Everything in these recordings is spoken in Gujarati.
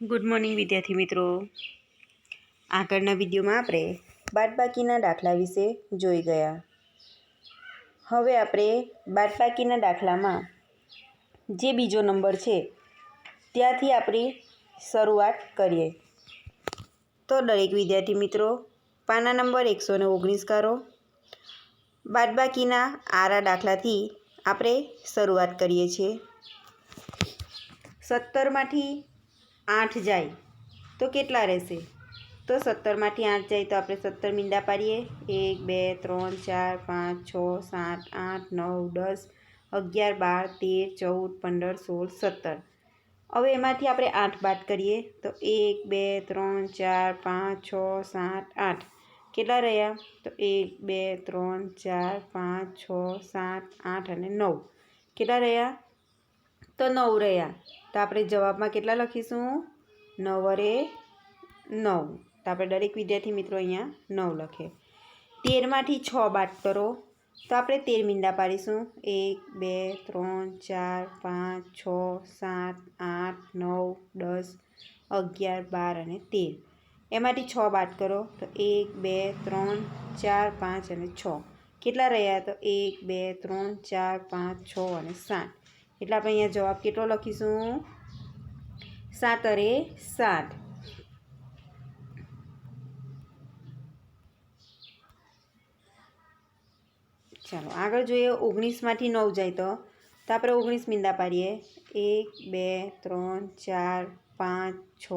ગુડ મોર્નિંગ વિદ્યાર્થી મિત્રો. આગળના વિડીયોમાં આપણે બાદબાકીના દાખલા વિશે જોઈ ગયા. હવે આપણે બાદબાકીના દાખલામાં જે બીજો નંબર છે, ત્યાંથી આપણી શરૂઆત કરીએ. તો દરેક વિદ્યાર્થી મિત્રો, પાના નંબર એકસો ને ઓગણીસ કરો. બાદબાકીના આરા દાખલાથી આપણે શરૂઆત કરીએ છીએ. સત્તરમાંથી આઠ જાય. તો કેટલા રહેશે? તો સત્તરમાંથી આઠ જાય તો આપણે સત્તર મીંડા પાડીએ. એક, બે, ત્રણ, ચાર, પાંચ, છ, સાત, આઠ, નવ, દસ, અગિયાર, બાર, તેર, ચૌદ, પંદર, સોળ, સત્તર. હવે એમાંથી આપણે આઠ બાદ કરીએ. તો એક, બે, ત્રણ, ચાર, પાંચ, છ, સાત, આઠ. કેટલા રહ્યા? તો એક, બે, ત્રણ, ચાર, પાંચ, છ, સાત, આઠ અને નવ. કેટલા રહ્યા? તો નવ રહ્યા. તો આપણે જવાબમાં કેટલા લખીશું? નવરે નવ. તો આપણે દરેક વિદ્યાર્થી મિત્રો અહીંયા નવ લખે. તેરમાંથી છ બાદ કરો. તો આપણે તેર મીંડા પાડીશું. એક, બે, ત્રણ, ચાર, પાંચ, છ, સાત, આઠ, નવ, દસ, અગિયાર, બાર અને તેર. એમાંથી છ બાદ કરો. તો એક, બે, ત્રણ, ચાર, પાંચ અને છ. કેટલા રહ્યા? તો એક, બે, ત્રણ, ચાર, પાંચ, છ અને સાત. એટલે આપણે અહીંયા જવાબ કેટલો લખીશું? સાત અરે સાત. ચાલો, આગળ જોઈએ ઓગણીસમાંથી નવ જાય તો. તો આપણે ઓગણીસ મીંડા પાડીએ. એક, બે, ત્રણ, ચાર, પાંચ, છ,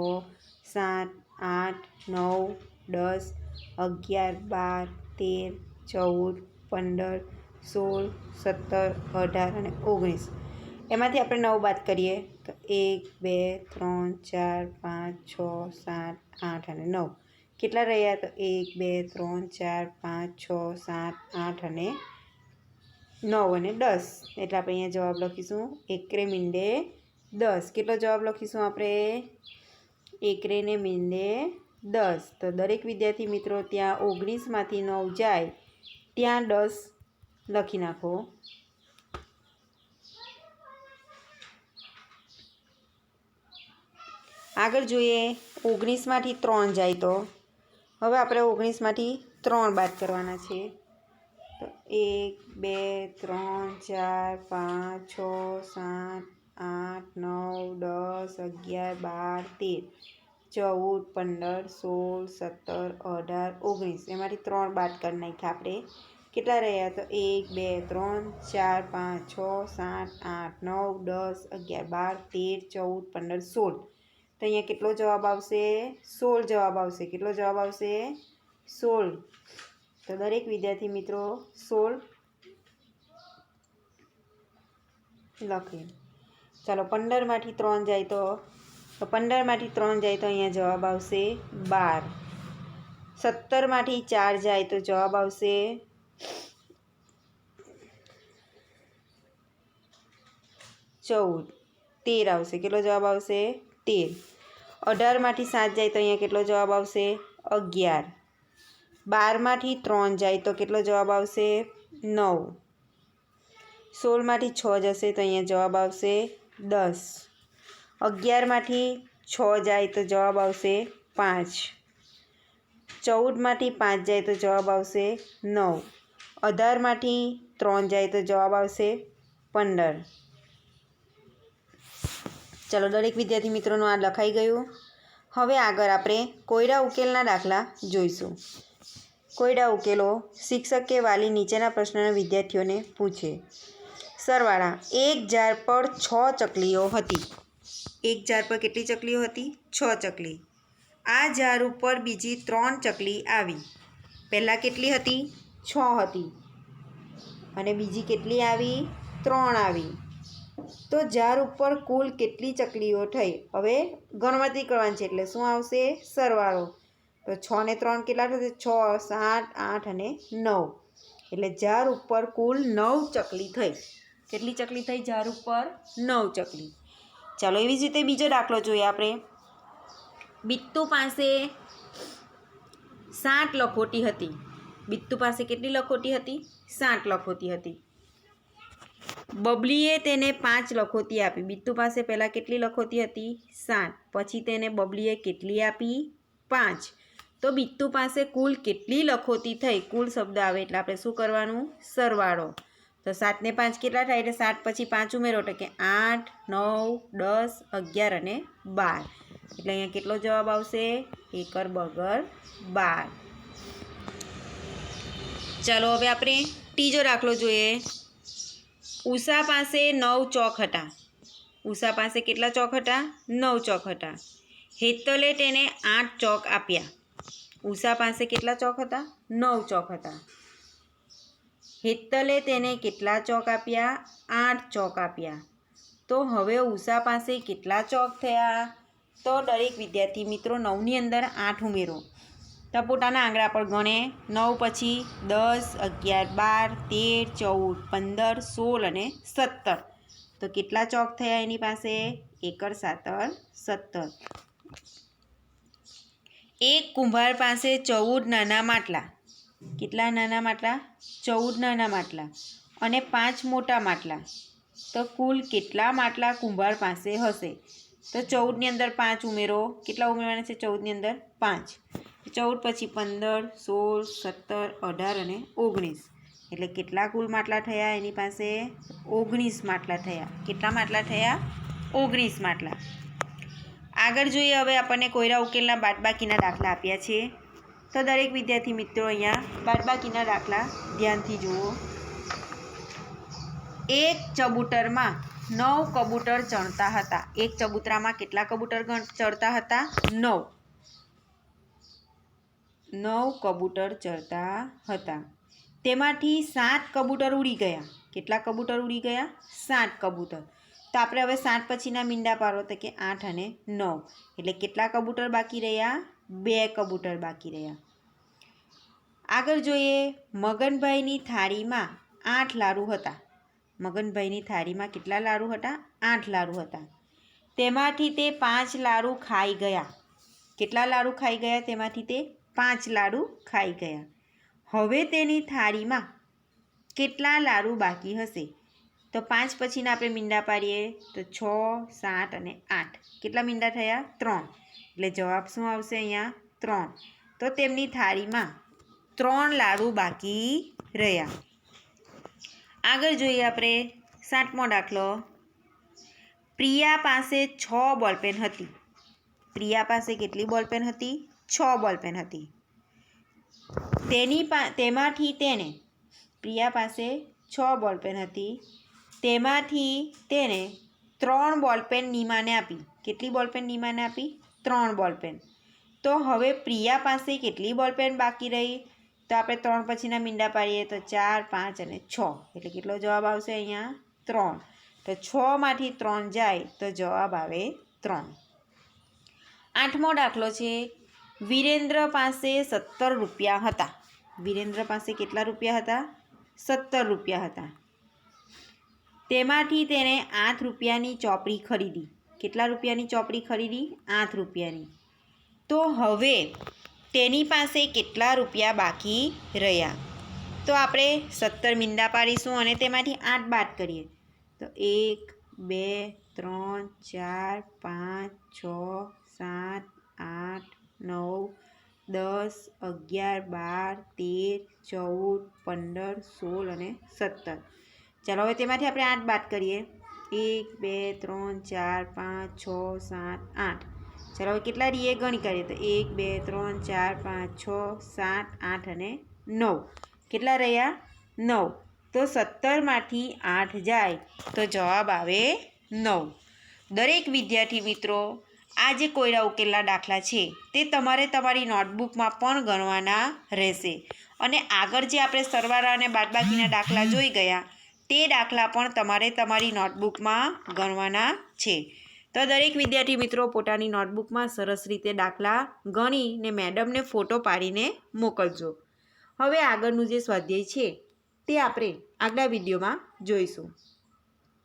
સાત, આઠ, નવ, દસ, અગિયાર, બાર, તેર, ચૌદ, પંદર, સોળ, સત્તર, અઢાર અને ઓગણીસ. એમાંથી આપણે નવ બાદ કરીએ. તો એક, બે, ત્રણ, ચાર, પાંચ, છ, સાત, આઠ અને નવ. કેટલા રહ્યા? તો એક, બે, ત્રણ, ચાર, પાંચ, છ, સાત, આઠ અને નવ અને દસ. એટલે આપણે અહીંયા જવાબ લખીશું, એકરે મીંડે દસ. કેટલો જવાબ લખીશું આપણે? એકરે ને મીંડે દસ. તો દરેક વિદ્યાર્થી મિત્રો, ત્યાં ઓગણીસમાંથી નવ જાય. ત્યાં દસ લખી નાખો. આગળ જોઈએ, ઓગણીસમાંથી ત્રણ જાય તો. હવે આપણે ઓગણીસમાંથી ત્રણ બાદ કરવાના છે તો એક, બે, ત્રણ, ચાર, પાંચ, છ, સાત, આઠ, નવ, દસ, અગિયાર, બાર, તેર, ચૌદ, પંદર, સોળ, સત્તર, અઢાર, ઓગણીસ. એમાંથી ત્રણ બાદ કરી નાખ્યા આપણે. કેટલા રહ્યા? તો એક, બે, ત્રણ, ચાર, પાંચ, છ, સાત, આઠ, નવ, દસ, અગિયાર, બાર, તેર, ચૌદ, પંદર, સોળ. તો અહીંયા કેટલો જવાબ આવશે સોળ જવાબ આવશે કેટલો જવાબ આવશે સોળ તો દરેક વિદ્યાર્થી મિત્રો સોળ લખીએ ચાલો પંદરમાંથી ત્રણ જાય તો તો પંદરમાંથી ત્રણ જાય તો અહીંયા જવાબ આવશે બાર સત્તરમાંથી ચાર જાય તો જવાબ આવશે ચૌદ તેર આવશે કેટલો જવાબ આવશે તેર. અઢારમાંથી સાત જાય તો અહીંયા કેટલો જવાબ આવશે? અગિયાર. બારમાંથી ત્રણ જાય તો કેટલો જવાબ આવશે? નવ. સોળમાંથી છ જશે તો અહીંયા જવાબ આવશે દસ. અગિયારમાંથી છ જાય તો જવાબ આવશે પાંચ. ચૌદમાંથી પાંચ જાય તો જવાબ આવશે નવ. અઢારમાંથી ત્રણ જાય તો જવાબ આવશે પંદર. ચલો, દરેક વિદ્યાર્થી મિત્રોનું આ લખાઈ ગયું. હવે આગળ આપણે કોયડા ઉકેલના દાખલા જોઈશું. કોયડા ઉકેલો શિક્ષક કે વાલી નીચેના પ્રશ્નના વિદ્યાર્થીઓને પૂછે. સરવાળા, એક ઝાડ પર છ ચકલીઓ હતી. એક ઝાડ પર કેટલી ચકલીઓ હતી? છ ચકલી. આ ઝાડ ઉપર બીજી ત્રણ ચકલી આવી. પહેલાં કેટલી હતી? છ હતી. અને બીજી કેટલી આવી? ત્રણ આવી. તો જાર ઉપર કુલ કેટલી ચકલીઓ થઈ? હવે ગણતરી કરવાની છે એટલે શું આવશે? સરવાળો. તો છ ને ત્રણ કેટલા થશે? છ, સાત, આઠ અને નવ. એટલે જાર ઉપર કુલ નવ ચકલી થઈ. કેટલી ચકલી થઈ? જાર ઉપર નવ ચકલી. ચાલો એવી જ રીતે બીજો દાખલો જોઈએ આપણે. બિત્તુ પાસે સાત લખોટી હતી. બિત્તુ પાસે કેટલી લખોટી હતી? સાત લખોટી હતી. બબલીએ તેને પાંચ લખોટી આપી. બિત્તુ પાસે પહેલાં કેટલી લખોટી હતી? સાત. પછી તેને બબલીએ કેટલી આપી? પાંચ. તો બિત્તુ પાસે કુલ કેટલી લખોટી થઈ? કુલ શબ્દ આવે એટલે આપણે શું કરવાનું? સરવાળો. તો સાતને પાંચ કેટલા થાય? એટલે સાત પછી પાંચ ઉમેરો એટલે કે આઠ, નવ, દસ, અગિયાર અને બાર. એટલે અહીંયા કેટલો જવાબ આવશે? એકર બગર બાર. ચાલો હવે આપણે ત્રીજો દાખલો જોઈએ. ઉષા પાસે નવ ચોક હતા. ઉષા પાસે કેટલા ચોક હતા? નવ ચોક હતા. હેતલે તેને આઠ ચોક આપ્યા. ઉષા પાસે કેટલા ચોક હતા? નવ ચોક હતા. હેતલે તેને કેટલા ચોક આપ્યા? આઠ ચોક આપ્યા. તો હવે ઉષા પાસે કેટલા ચોક થયા? તો દરેક વિદ્યાર્થી મિત્રો નવની અંદર આઠ ઉમેરો. તો પોતાના આંગળા પર ગણે નવ પછી દસ, અગિયાર, બાર, તેર, ચૌદ, પંદર, સોળ અને સત્તર. તો કેટલા ચોક થયા એની પાસે? એકર, સાતર, સત્તર. એક કુંભાર પાસે ચૌદ નાના માટલા. કેટલા નાના માટલા? ચૌદ નાના માટલા અને પાંચ મોટા માટલા. તો કુલ કેટલા માટલા કુંભાર પાસે હશે? તો ચૌદની અંદર પાંચ ઉમેરો. કેટલા ઉમેરવાના છે ચૌદની અંદર? પાંચ. ચૌદ પછી પંદર, સોળ, સત્તર, અઢાર અને ઓગણીસ. એટલે કેટલા કુલ માટલા થયા? એની પાસે ઓગણીસ માટલા થયા. કેટલા માટલા થયા? ઓગણીસ માટલા. આગળ જોઈએ હવે આપણને કોયરા ઉકેલના બાદબાકીના દાખલા આપ્યા છે. તો દરેક વિદ્યાર્થી મિત્રો અહીંયા બાદબાકીના દાખલા ધ્યાનથી જુઓ. એક ચબૂતરમાં નવ કબૂતર ચણતા હતા. એક ચબૂતરામાં કેટલા કબૂતર ચડતા હતા? નવ. નવ કબૂતર ચડતા હતા. તેમાંથી સાત કબૂતર ઉડી ગયા. કેટલા કબૂતર ઉડી ગયા? સાત કબૂતર. તો આપણે હવે સાત પછીના મીંડા પાડો તો કે આઠ અને નવ. એટલે કેટલા કબૂતર બાકી રહ્યા? બે કબૂતર બાકી રહ્યા. આગળ જોઈએ મગનભાઈની થાળીમાં આઠ લાડુ હતા. મગનભાઈની થાળીમાં કેટલા લાડુ હતા? આઠ લાડુ હતા. તેમાંથી તે પાંચ લાડુ ખાઈ ગયા. કેટલા લાડુ ખાઈ ગયા? તેમાંથી તે પાંચ લાડુ ખાઈ ગયા. હવે તેની થાળીમાં કેટલા લાડુ બાકી હશે? તો પાંચ પછીના આપણે મીંડા પાડીએ તો છ, સાત અને આઠ. કેટલા મીંડા થયા? ત્રણ. એટલે જવાબ શું આવશે અહીંયા? ત્રણ. તો તેમની થાળીમાં ત્રણ લાડુ બાકી રહ્યા. આગળ જોઈએ આપણે સાતમો દાખલો. પ્રિયા પાસે છ બોલપેન હતી. પ્રિયા પાસે કેટલી બોલપેન હતી? છ બોલપેન હતી. તેની તેમાંથી તેને પ્રિયા પાસે છ બોલપેન હતી. તેમાંથી તેને ત્રણ બોલપેન નીમાને આપી. કેટલી બોલપેન નીમાને આપી? ત્રણ બોલપેન તો હવે પ્રિયા પાસે કેટલી બોલપેન બાકી રહી? તો આપણે ત્રણ પછીના મીંડા પાડીએ તો ચાર, પાંચ અને છ. એટલે કેટલો જવાબ આવશે અહીંયા? ત્રણ. તો છમાંથી ત્રણ જાય તો જવાબ આવે ત્રણ. આઠમો દાખલો છે. વિરેન્દ્ર પાસે સત્તર રૂપિયા હતા. વિરેન્દ્ર પાસે કેટલા રૂપિયા હતા? સત્તર રૂપિયા હતા. તેમાંથી તેણે આઠ રૂપિયાની ચોપડી ખરીદી. કેટલા રૂપિયાની ચોપડી ખરીદી? આઠ રૂપિયાની. તો હવે તેની પાસે કેટલા રૂપિયા બાકી રહ્યા? તો આપણે સત્તર મીંડા પાડીશું અને તેમાંથી આઠ બાદ કરીએ. તો એક, બે, ત્રણ, ચાર, પાંચ, છ, સાત આઠ દસ, અગિયાર, બાર, તેર, ચૌદ, પંદર, સોળ અને સત્તર. ચાલો, હવે તેમાંથી આપણે આઠ બાદ કરીએ. એક, બે, ત્રણ, ચાર, પાંચ, છ, સાત, આઠ. ચાલો, હવે કેટલા રીએ ગણી કરીએ તો એક, બે, ત્રણ, ચાર, પાંચ, છ, સાત, આઠ અને નવ. કેટલા રહ્યા? નવ. તો સત્તરમાંથી આઠ જાય તો જવાબ આવે નવ. દરેક વિદ્યાર્થી મિત્રો આ જે કોયડા ઉકેલના દાખલા છે, તે તમારે તમારી નોટબુકમાં પણ ગણવાના રહેશે. અને આગળ જે આપણે સરવાળા અને બાદબાકીના દાખલા જોઈ ગયા, તે દાખલા પણ તમારે તમારી નોટબુકમાં ગણવાના છે. તો દરેક વિદ્યાર્થી મિત્રો પોતાની નોટબુકમાં સરસ રીતે દાખલા ગણીને મેડમને ફોટો પાડીને મોકલજો. હવે આગળનું જે સ્વાધ્યાય છે, તે આપણે આગલા વિડીયોમાં જોઈશું.